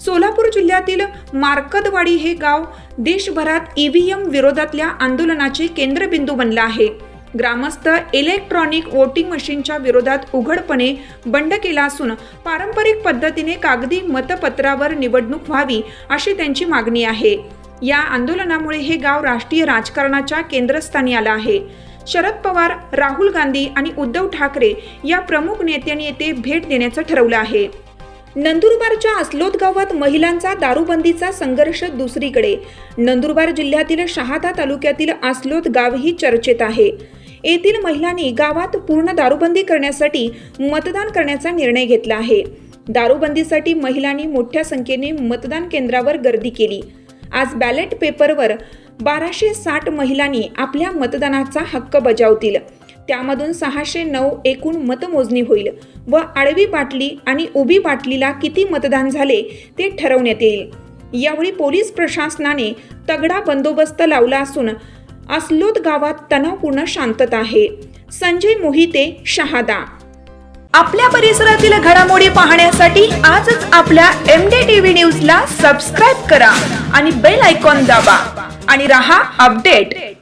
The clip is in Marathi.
सोलापूर जिल्ह्यातील मार्कदवाडी हे गाव देशभरात ईव्हीएम विरोधातल्या आंदोलनाचे केंद्रबिंदू बनलं आहे. ग्रामस्थ इलेक्ट्रॉनिक वोटिंग मशीनच्या विरोधात उघडपणे बंड केला असून पारंपरिक पद्धतीने कागदी मतपत्रावर निवडणूक व्हावी अशी त्यांची मागणी आहे. या आंदोलनामुळे हे गाव राष्ट्रीय राजकारणाच्या केंद्रस्थानी आलं आहे. शरद पवार राहुल गांधी आणि उद्धव ठाकरे या प्रमुख नेत्यांनी येथे भेट देण्याचं ठरवलं आहे. नंदुरबारच्या अस्लोद गावात महिलांचा दारूबंदीचा संघर्ष दुसरीकडे. नंदुरबार जिल्ह्यातील शहादा तालुक्यातील अस्लोद गावही चर्चेत आहे. येथील महिलांनी गावात पूर्ण दारूबंदी करण्यासाठी मतदान करण्याचा निर्णय घेतला आहे. दारूबंदीसाठी महिलांनी मोठ्या संख्येने मतदान केंद्रावर गर्दी केली. आज बॅलेट पेपरवर बाराशे साठ महिलांनी आपल्या मतदानाचा हक्क बजावतील. त्यामधून सहाशे नऊ एकूण मतमोजणी होईल व आडवी बाटली आणि उभी बाटलीला किती मतदान झाले ते ठरवण्यात येईल. यावेळी पोलीस प्रशासनाने तगडा बंदोबस्त लावला असून असलोद गावात तणावपूर्ण शांतता आहे. संजय मोहिते शहादा. आपल्या परिसरातील घडामोडी पाहण्यासाठी आजच आपल्या एम डी टीव्ही न्यूजला सबस्क्राईब करा आणि बेल आयकॉन दाबा आणि रहा अपडेट.